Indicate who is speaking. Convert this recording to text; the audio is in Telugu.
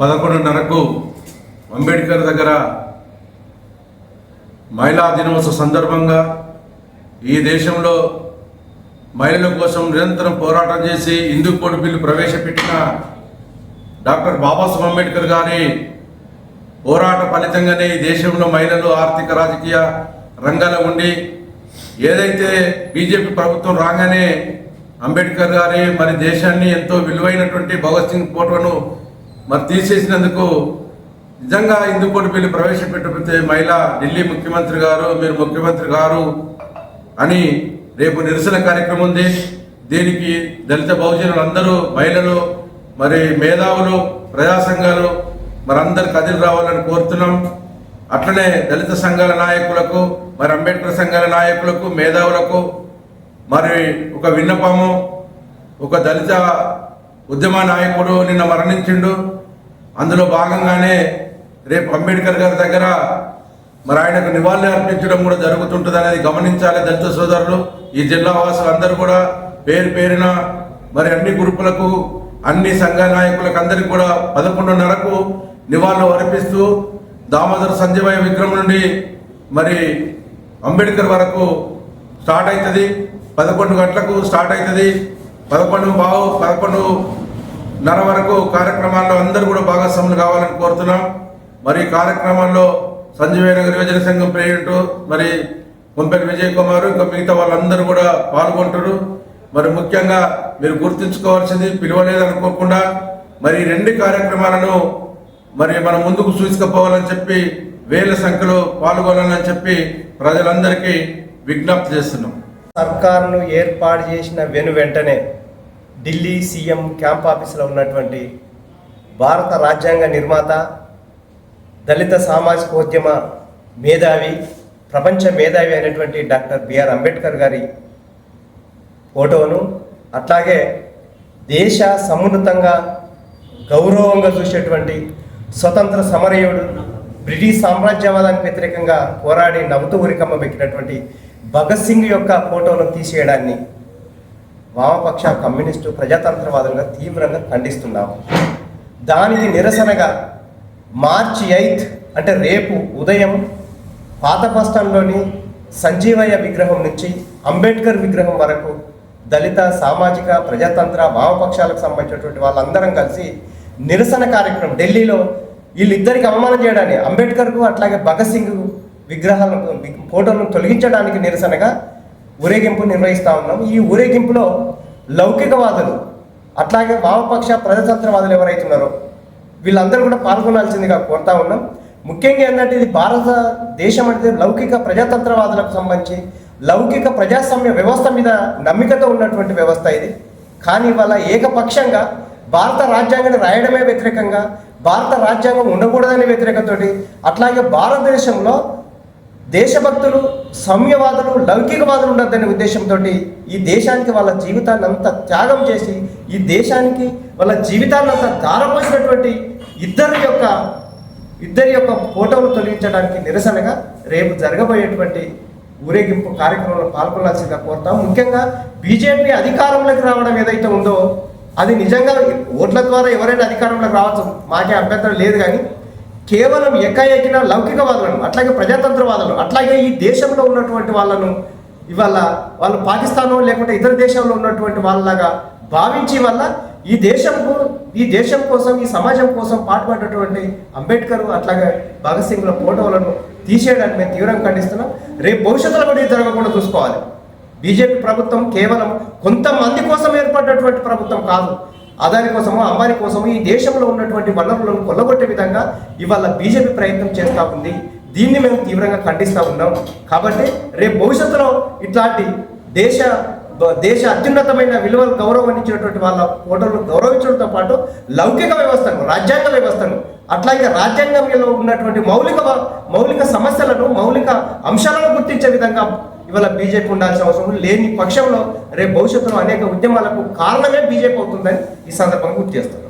Speaker 1: పదకొండున్నరకు అంబేద్కర్ దగ్గర మహిళా దినోత్సవ సందర్భంగా ఈ దేశంలో మహిళల కోసం నిరంతరం పోరాటం చేసి హిందూ కోడ్ బిల్లు ప్రవేశపెట్టిన డాక్టర్ బాబాసాహెబ్ అంబేద్కర్ గారి పోరాట ఫలితంగానే ఈ దేశంలో మహిళలు ఆర్థిక రాజకీయ రంగాల్లో ఉండి ఏదైతే బీజేపీ ప్రభుత్వం రాగానే అంబేద్కర్ గారి మరి దేశాన్ని ఎంతో విలువైనటువంటి భగత్ సింగ్ ఫోటోను మరి తీసేసినందుకు నిజంగా హిందూ కోటి బిల్లు ప్రవేశపెట్టకపోతే మహిళ ఢిల్లీ ముఖ్యమంత్రి గారు మీరు ముఖ్యమంత్రి గారు అని రేపు నిరసన కార్యక్రమం ఉంది. దీనికి దళిత బహుజనులు అందరూ మహిళలు మరి మేధావులు ప్రజా సంఘాలు మరి కదిలి రావాలని కోరుతున్నాం. అట్లనే దళిత సంఘాల నాయకులకు మరి అంబేద్కర్ సంఘాల నాయకులకు మేధావులకు మరి ఒక విన్నపము. ఒక దళిత ఉద్యమ నాయకుడు నిన్న మరణించిండు. అందులో భాగంగానే రేపు అంబేద్కర్ గారి దగ్గర మరి ఆయనకు నివాళులు అర్పించడం కూడా జరుగుతుంటుంది అనేది గమనించాలి దళిత సోదరులు. ఈ జిల్లా వాసులు అందరూ కూడా పేరు పేరున మరి అన్ని గ్రూపులకు అన్ని సంఘ నాయకులకు అందరికి కూడా పదకొండున్నరకు నివాళులు అర్పిస్తూ దామోదర సంజయ్ విగ్రహం నుండి మరి అంబేద్కర్ వరకు స్టార్ట్ అవుతుంది. పదకొండు గంటలకు స్టార్ట్ అవుతుంది. పదకొండు బావు పదకొండు నర వరకు కార్యక్రమాల్లో అందరూ కూడా భాగస్వాములు కావాలని కోరుతున్నాం. మరి కార్యక్రమాల్లో కార్యక్రమంలో నగర్ యువజన సంఘం ప్రెసిడెంట్ మరి కొంపెల్లి విజయ్ కుమార్ ఇంకా మిగతా వాళ్ళందరూ కూడా పాల్గొంటారు మరి ముఖ్యంగా మీరు గుర్తుంచుకోవాల్సింది పిలవలేదు అనుకోకుండా మరి రెండు కార్యక్రమాలను మరి మనం ముందుకు చూసుకుపోవాలని చెప్పి వేల సంఖ్యలో పాల్గొనాలని చెప్పి ప్రజలందరికీ విజ్ఞప్తి చేస్తున్నాం.
Speaker 2: సర్కార్ను ఏర్పాటు చేసిన వెను వెంటనే ఢిల్లీ సీఎం క్యాంప్ ఆఫీసులో ఉన్నటువంటి భారత రాజ్యాంగ నిర్మాత దళిత సామాజికోద్యమ మేధావి ప్రపంచ మేధావి అయినటువంటి డాక్టర్ బిఆర్ అంబేద్కర్ గారి ఫోటోను అట్లాగే దేశ సమున్నతంగా గౌరవంగా చూసేటువంటి స్వతంత్ర సమరయోడు బ్రిటిష్ సామ్రాజ్యవాదానికి వ్యతిరేకంగా పోరాడి నవ్వుతూ ఉరికమ్మ పెట్టినటువంటి భగత్ సింగ్ యొక్క ఫోటోను తీసేయడాన్ని వామపక్ష కమ్యూనిస్టు ప్రజాతంత్రవాదులుగా తీవ్రంగా ఖండిస్తున్నాము. దానికి నిరసనగా మార్చి ఎయిత్ అంటే రేపు ఉదయం పాత బస్టాండ్లోని సంజీవయ్య విగ్రహం నుంచి అంబేద్కర్ విగ్రహం వరకు దళిత సామాజిక ప్రజాతంత్ర వామపక్షాలకు సంబంధించినటువంటి వాళ్ళందరం కలిసి నిరసన కార్యక్రమం. ఢిల్లీలో వీళ్ళిద్దరికి అవమానం చేయడానికి అంబేద్కర్కు అట్లాగే భగత్ సింగ్ విగ్రహాలను ఫోటోలను తొలగించడానికి నిరసనగా ఊరేగింపు నిర్వహిస్తూ ఉన్నాం ఈ ఊరేగింపులో లౌకికవాదులు అట్లాగే వామపక్ష ప్రజాతంత్రవాదులు ఎవరైతున్నారో వీళ్ళందరూ కూడా పాల్గొనాల్సిందిగా కోరుతా ఉన్నాం. ముఖ్యంగా ఏంటంటే ఇది భారత దేశం అంటే లౌకిక ప్రజాతంత్రవాదులకు సంబంధించి లౌకిక ప్రజాస్వామ్య వ్యవస్థ మీద నమ్మికతో ఉన్నటువంటి వ్యవస్థ ఇది. కానీ ఇవాళ ఏకపక్షంగా భారత రాజ్యాంగాన్ని రాయడమే వ్యతిరేకంగా భారత రాజ్యాంగం ఉండకూడదనే వ్యతిరేకతోటి అట్లాగే భారతదేశంలో దేశభక్తులు సౌమ్యవాదులు లౌకికవాదులు ఉండద్దనే ఉద్దేశంతో ఈ దేశానికి వాళ్ళ జీవితాన్ని అంతా త్యాగం చేసి ఈ దేశానికి వాళ్ళ జీవితాన్ని అంతా దారపోసినటువంటి ఇద్దరి యొక్క ఇద్దరి యొక్క ఫోటోలు తొలగించడానికి నిరసనగా రేపు జరగబోయేటువంటి ఊరేగింపు కార్యక్రమంలో పాల్గొనాల్సిందిగా కోరుతాం. ముఖ్యంగా బీజేపీ అధికారంలోకి రావడం ఏదైతే ఉందో అది నిజంగా ఓట్ల ద్వారా ఎవరైనా అధికారంలోకి రావచ్చు. మాకే అభ్యంతరం లేదు కానీ కేవలం ఎక్కఎక్కిన లౌకికవాదులను అట్లాగే ప్రజాతంత్రవాదులు అట్లాగే ఈ దేశంలో ఉన్నటువంటి వాళ్ళను ఇవాళ వాళ్ళు పాకిస్తాన్ లేకుంటే ఇతర దేశంలో ఉన్నటువంటి వాళ్ళలాగా భావించి వల్ల ఈ దేశంకు ఈ దేశం కోసం ఈ సమాజం కోసం పాటుపడినటువంటి అంబేద్కర్ అట్లాగే భగత్ సింగ్ల ఫోటోలను తీసేయడానికి మేము తీవ్రంగా ఖండిస్తున్నాం. రేపు భవిష్యత్తులో కూడా ఇది జరగకుండా చూసుకోవాలి. బీజేపీ ప్రభుత్వం కేవలం కొంతమంది కోసం ఏర్పడినటువంటి ప్రభుత్వం కాదు. అదాని కోసమో అంబానీ కోసమో ఈ దేశంలో ఉన్నటువంటి వనరులను కొల్లగొట్టే విధంగా ఇవాళ బీజేపీ ప్రయత్నం చేస్తూ ఉంది. దీన్ని మేము తీవ్రంగా ఖండిస్తూ ఉన్నాం. కాబట్టి రేపు భవిష్యత్తులో ఇట్లాంటి దేశ దేశ అత్యున్నతమైన విలువలు గౌరవించినటువంటి వాళ్ళ ఓటర్లు గౌరవించడంతో పాటు లౌకిక వ్యవస్థను రాజ్యాంగ వ్యవస్థను అట్లాగే రాజ్యాంగంలో ఉన్నటువంటి మౌలిక మౌలిక సమస్యలను మౌలిక అంశాలను గుర్తించే విధంగా ఇవాళ బీజేపీ ఉండాల్సిన అవసరం లేని పక్షంలో రేపు భవిష్యత్తులో అనేక ఉద్యమాలకు కారణమే బీజేపీ అవుతుందని ఈ సందర్భంగా గుర్తు చేస్తున్నాం